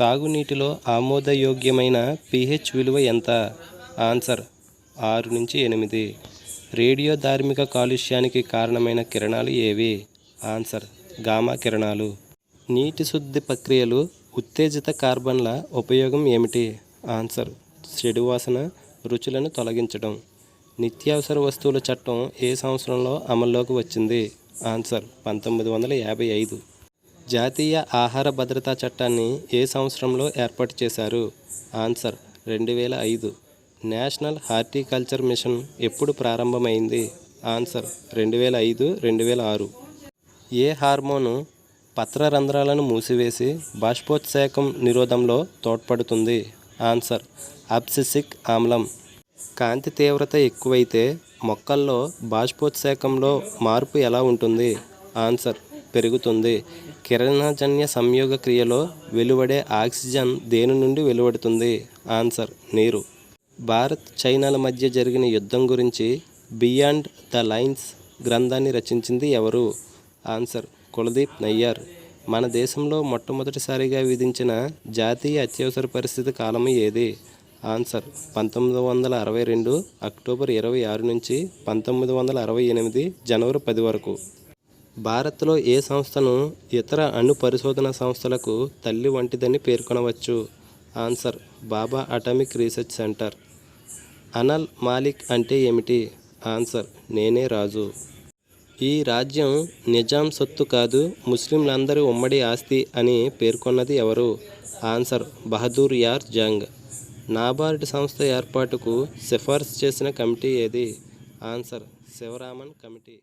తాగునీటిలో ఆమోదయోగ్యమైన పీహెచ్ విలువ ఎంత? ఆన్సర్ ఆరు నుంచి ఎనిమిది. రేడియో ధార్మిక కాలుష్యానికి కారణమైన కిరణాలు ఏవి? ఆన్సర్ గామా కిరణాలు. నీటి శుద్ధి ప్రక్రియలు ఉత్తేజిత కార్బన్ల ఉపయోగం ఏమిటి? ఆన్సర్ చెడు వాసన రుచులను తొలగించడం. నిత్యావసర వస్తువుల చట్టం ఏ సంవత్సరంలో అమల్లోకి వచ్చింది? ఆన్సర్ పంతొమ్మిది వందల యాభై ఐదు. జాతీయ ఆహార భద్రతా చట్టాన్ని ఏ సంవత్సరంలో ఏర్పాటు చేశారు? ఆన్సర్ రెండు వేల ఐదు. నేషనల్ హార్టికల్చర్ మిషన్ ఎప్పుడు ప్రారంభమైంది? ఆన్సర్ రెండు వేల ఐదు రెండు వేల ఆరు. ఏ హార్మోను పత్రరంధ్రాలను మూసివేసి బాష్పోత్సేకం నిరోధంలో తోడ్పడుతుంది? ఆన్సర్ అబ్సిసిక్ ఆమ్లం. కాంతి తీవ్రత ఎక్కువైతే మొక్కల్లో బాష్పోత్సేకంలో మార్పు ఎలా ఉంటుంది? ఆన్సర్ పెరుగుతుంది. కిరణజన్య సంయోగ క్రియలో వెలువడే ఆక్సిజన్ దేని నుండి వెలువడుతుంది? ఆన్సర్ నీరు. భారత్ చైనాల మధ్య జరిగిన యుద్ధం గురించి బియాండ్ ద లైన్స్ గ్రంథాన్ని రచించింది ఎవరు? ఆన్సర్ కులదీప్ నయ్యర్. మన దేశంలో మొట్టమొదటిసారిగా విధించిన జాతీయ అత్యవసర పరిస్థితి కాలం ఏది? ఆన్సర్ పంతొమ్మిది వందల అరవై రెండు అక్టోబర్ ఇరవై ఆరు నుంచి పంతొమ్మిది వందల అరవై ఎనిమిది జనవరి పది వరకు. భారత్లో ఏ సంస్థను ఇతర అణు పరిశోధన సంస్థలకు తల్లి వంటిదని పేర్కొనవచ్చు? Answer Bhabha atomic research centre. Anal మాలిక్ అంటే ఏమిటి? ఆన్సర్ నేనే రాజు. ఈ రాజ్యం నిజాం సొత్తు కాదు ముస్లింలందరి ఉమ్మడి ఆస్తి అని పేర్కొన్నది ఎవరు? ఆన్సర్ బహదూర్ యార్ జంగ్. నాబార్డ్ సంస్థ ఏర్పాటుకు సిఫార్సు చేసిన కమిటీ ఏది? Answer Sivaraman committee.